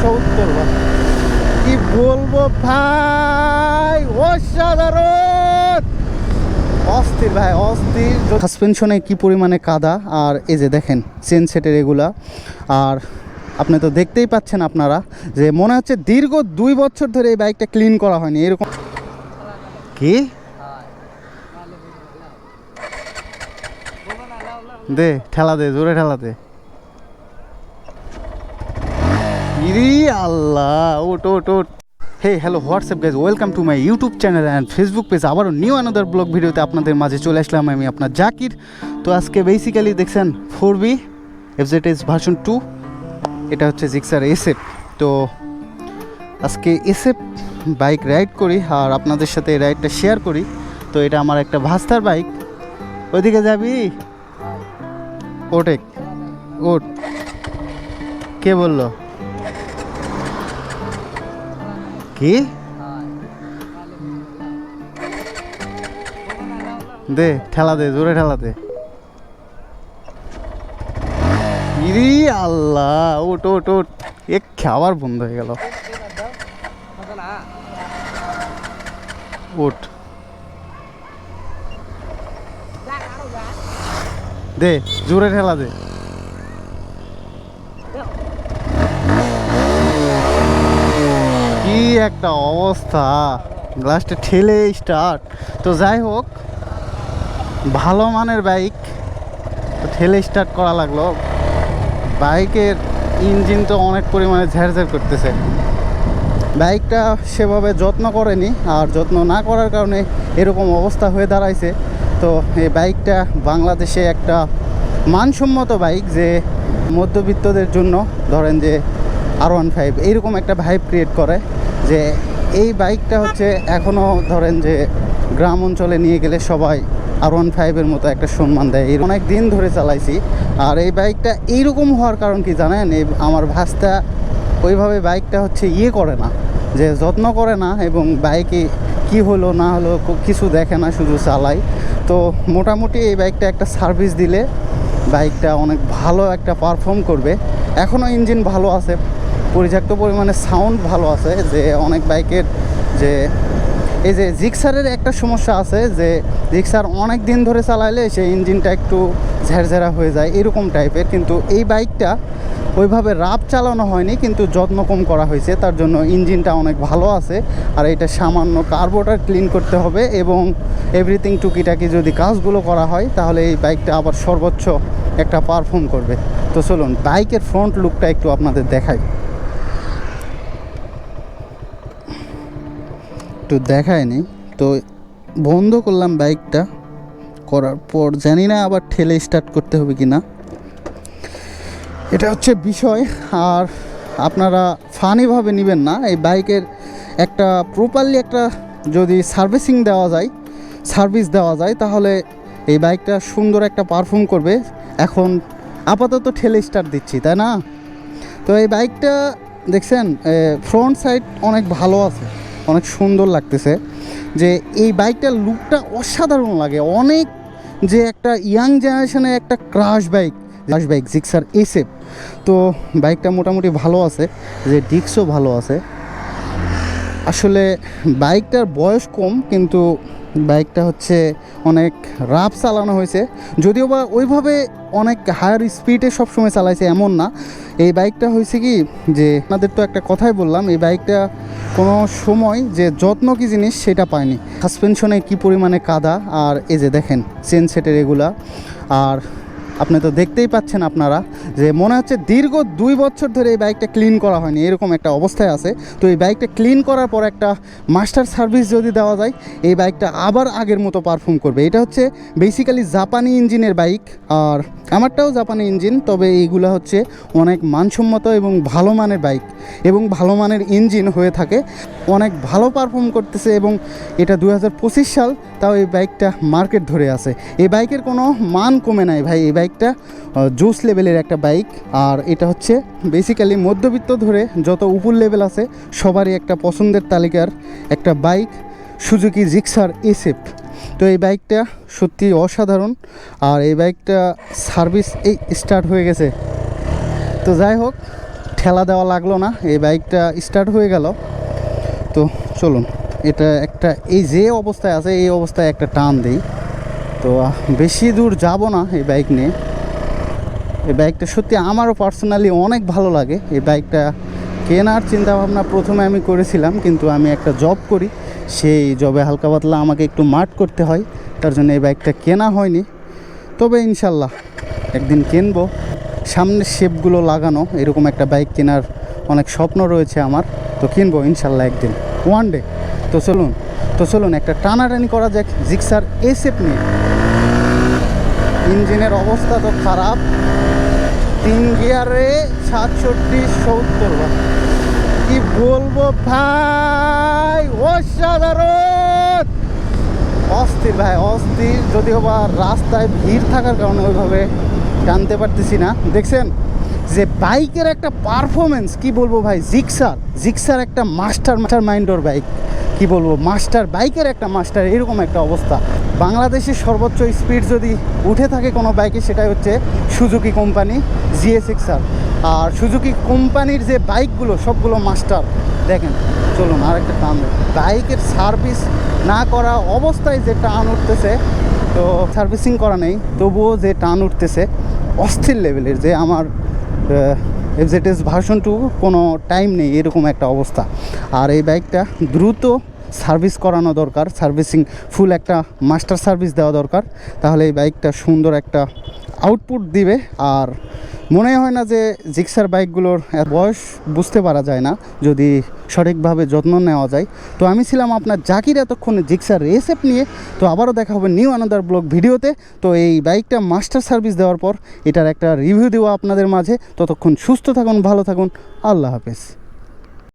সত্তর কি বলব ভাই? অসাধারণ! অস্থির ভাই, অস্থির। সাসপেনশনে কি পরিমাণে কাদা? আর এই যে দেখেন চেন সেটের এগুলা। আর আপনি তো দেখতেই পাচ্ছেন আপনারা যে মনে হচ্ছে দীর্ঘ দুই বছর ধরে এই বাইকটা ক্লিন করা হয়নি। এরকম কি? দে, ঠেলা দে, জোরে ঠেলা দে। ইরি আল্লাহ ওট ওট ওট hey hello WhatsApp guys welcome to my YouTube channel and Facebook page আবারও নিউ আনাদার ব্লগ ভিডিওতে আপনাদের মাঝে চলে আসলাম আমি আপনার জাকির। তো আজকে বেসিক্যালি দেখছেন four B FZ S version two এটা হচ্ছে জিক্সার এসএফ তো আজকে এসএফ বাইক রাইড করি আর আপনাদের সাথে এই রাইডটা শেয়ার করি। তো এটা আমার একটা ভাস্তার বাইক ওইদিকে যাবি? ওটেক ওট কে বলল? কি? দে, ঠেলা দে, জোরে ঠেলা দে। ইরি আল্লাহ ওট ওট ওট এক খাবার বন্ধ হয়ে গেল। ওট দে, জোরে ঠেলা দে। কি একটা অবস্থা। গ্লাসটা ঠেলে স্টার্ট তো যাই হোক, ভালো মানের বাইক তো ঠেলে স্টার্ট করা লাগল। বাইকের ইঞ্জিন তো অনেক পরিমাণে ঝেরঝের করতেছে। বাইকটা সেভাবে যত্ন করেনি, আর যত্ন না করার কারণে এরকম অবস্থা হয়ে দাঁড়াইছে। তো এই বাইকটা বাংলাদেশে একটা মানসম্মত বাইক যে মধ্যবিত্তদের জন্য ধরেন যে আর ওয়ান ফাইভ এইরকম একটা ভাইব ক্রিয়েট করে। যে এই বাইকটা হচ্ছে এখনও ধরেন যে গ্রাম অঞ্চলে নিয়ে গেলে সবাই আর ওয়ান ফাইভের মতো একটা সম্মান দেয়। এই অনেক দিন ধরে চালাইছি। আর এই বাইকটা এইরকম হওয়ার কারণ কি জানেন? এই আমার ভাস্তা ওইভাবে বাইকটা হচ্ছে ইয়ে করে না, যে যত্ন করে না এবং বাইকে কি হলো, না হলো কিছু দেখে না, শুধু চালাই তো মোটামুটি এই বাইকটা একটা সার্ভিস দিলে বাইকটা অনেক ভালো একটা পারফর্ম করবে। এখনও ইঞ্জিন ভালো আছে। পর্যাপ্ত পরিমাণে সাউন্ড ভালো আছে, যে অনেক বাইকের যে, এই যে জিক্সারের একটা সমস্যা আছে, যে জিক্সার অনেক দিন ধরে চালাইলে সেই ইঞ্জিনটা একটু ঝেরঝেরা হয়ে যায়, এরকম টাইপের। কিন্তু এই বাইকটা ওইভাবে রাব চালানো হয়নি, কিন্তু যত্ন কম করা হয়েছে, তার জন্য ইঞ্জিনটা অনেক ভালো আছে। আর এটা সামান্য কার্বোটার ক্লিন করতে হবে এবং এভরিথিং টুকিটাকি যদি কাজগুলো করা হয়, তাহলে এই বাইকটা আবার সর্বোচ্চ একটা পারফর্ম করবে। তো চলুন, বাইকের ফ্রন্ট লুকটা একটু আপনাদের দেখাই। একটু দেখায়নি। তো বন্ধ করলাম বাইকটা। করার পর জানি না আবার ঠেলে স্টার্ট করতে হবে কি না এটা হচ্ছে বিষয়। আর আপনারা ফানিভাবে নেবেন না। এই বাইকের একটা প্রপারলি একটা যদি সার্ভিসিং দেওয়া যায় সার্ভিস দেওয়া যায়, তাহলে এই বাইকটা সুন্দর একটা পারফর্ম করবে। এখন আপাতত ঠেলে স্টার্ট দিচ্ছি, তাই না? তো এই বাইকটা দেখছেন ফ্রন্ট সাইড অনেক ভালো আছে। অনেক সুন্দর লাগতেছে যে এই বাইকটার লুকটা অসাধারণ লাগে। অনেক যে একটা ইয়াং জেনারেশনের একটা crush bike crush bike Gixxer SF তো বাইকটা মোটামুটি ভালো আছে, যে ডিক্সও ভালো আছে। আসলে বাইকটার বয়স কম, কিন্তু বাইকটা হচ্ছে অনেক রাফ চালানো হয়েছে। যদিও বা ওইভাবে অনেক হায়ার স্পিডে সবসময় চালাইছে, এমন না। এই বাইকটা হয়েছে কি, যে আপনাদের তো একটা কথাই বললাম, এই বাইকটা কোনো সময় যে যত্ন কি জিনিস সেটা পায়নি। সাসপেনশনে কি পরিমাণে কাদা, আর এই যে দেখেন চেন সেটের এগুলা, আর আপনি তো দেখতেই পাচ্ছেন আপনারা যে মনে হচ্ছে দীর্ঘ দুই বছর ধরে এই বাইকটা ক্লিন করা হয়নি, এরকম একটা অবস্থায় আছে। তো এই বাইকটা ক্লিন করার পর একটা মাস্টার সার্ভিস যদি দেওয়া যায়, এই বাইকটা আবার আগের মতো পারফর্ম করবে। এটা হচ্ছে বেসিক্যালি জাপানি ইঞ্জিনের বাইক আর আমারটাও জাপানি ইঞ্জিন, তবে এইগুলো হচ্ছে অনেক মানসম্মত এবং ভালো মানের বাইক এবং ভালো মানের ইঞ্জিন হয়ে থাকে। অনেক ভালো পারফর্ম করতেছে এবং এটা দু হাজার পঁচিশ সাল তাও এই বাইকটা মার্কেট ধরে আছে। এই বাইকের কোনো মান কমে নাই ভাই, এই বাইকটা জুস লেভেলের একটা বাইক আর এটা হচ্ছে বেসিক্যালি মধ্যবিত্ত ধরে যত উপর লেভেল আছে, সবারই একটা পছন্দের তালিকার একটা বাইক সুজুকি জিক্সার এসএফ তো এই বাইকটা সত্যি অসাধারণ, আর এই বাইকটা সার্ভিস এই স্টার্ট হয়ে গেছে। তো যাই হোক, ঠেলা দেওয়া লাগল না, এই বাইকটা স্টার্ট হয়ে গেল। তো চলুন, এটা একটা, এই যে অবস্থায় আছে, এই অবস্থায় একটা টান দিই। তো বেশি দূর যাব না এই বাইক নিয়ে। এই বাইকটা সত্যি আমারও পার্সোনালি অনেক ভালো লাগে। এই বাইকটা কেনার চিন্তা ভাবনা প্রথমে আমি করেছিলাম, কিন্তু আমি একটা জব করি। সেই জবে হালকা পাতলা আমাকে একটু মাঠ করতে হয়, তার জন্য এই বাইকটা কেনা হয়নি। তবে ইনশাল্লাহ একদিন কিনবো। সামনের শেপগুলো লাগানো, এরকম একটা বাইক কেনার অনেক স্বপ্ন রয়েছে আমার। তো কিনবো ইনশাল্লাহ একদিন। ওয়ান ডে তো চলুন তো চলুন, একটা টানাটানি করা যাক জিক্সার এসেপ নিয়ে। ইঞ্জিনের অবস্থা তো খারাপ। তিন গিয়ারে সাতষট্টি, সত্তর। কি বলব ভাই? অসাধারণ! অস্থির ভাই, অস্থির। যদিও বা রাস্তায় ভিড় থাকার কারণে ওইভাবে টানতে পারতেছি না। দেখছেন? যে বাইকের একটা পারফরমেন্স কি বলব ভাই? জিক্সার। জিক্সার একটা মাস্টার মাস্টার মাইন্ডর বাইক কি বলব মাস্টার বাইকের একটা মাস্টার এরকম একটা অবস্থা। বাংলাদেশের সর্বোচ্চ স্পিড যদি উঠে থাকে কোনো বাইকে সেটাই হচ্ছে সুজুকি কোম্পানি জিএসএক্সআর আর সুজুকি কোম্পানির যে বাইকগুলো সবগুলো মাস্টার দেখেন, চলুন আরেকটা টান বাইকের সার্ভিস না করা অবস্থায় যে টান উঠতেছে, তো সার্ভিসিং করা নেই, তবুও যে টান উঠতেছে, অস্থির লেভেলের যে আমার এফজেডএস ভার্সন টু কোনো টাইম নেই, এরকম একটা অবস্থা। আর এই বাইকটা দ্রুত সার্ভিস করানো দরকার, সার্ভিসিং ফুল একটা মাস্টার সার্ভিস দেওয়া দরকার। তাহলে এই বাইকটা সুন্দর একটা আউটপুট দিবে। আর মনে হয় না যে জিক্সার বাইকগুলোর বয়স বুঝতে পারা যায় না, যদি সঠিকভাবে যত্ন নেওয়া যায়। তো আমি ছিলাম আপনার জাকির এতক্ষণে জিক্সার রেসেপ নিয়ে। তো আবারও দেখা হবে নিউ আনাদার ব্লগ ভিডিওতে। তো এই বাইকটা মাস্টার সার্ভিস দেওয়ার পর এটার একটা রিভিউ দেওয়া আপনাদের মাঝে। ততক্ষণ সুস্থ থাকুন, ভালো থাকুন। আল্লাহ হাফেজ।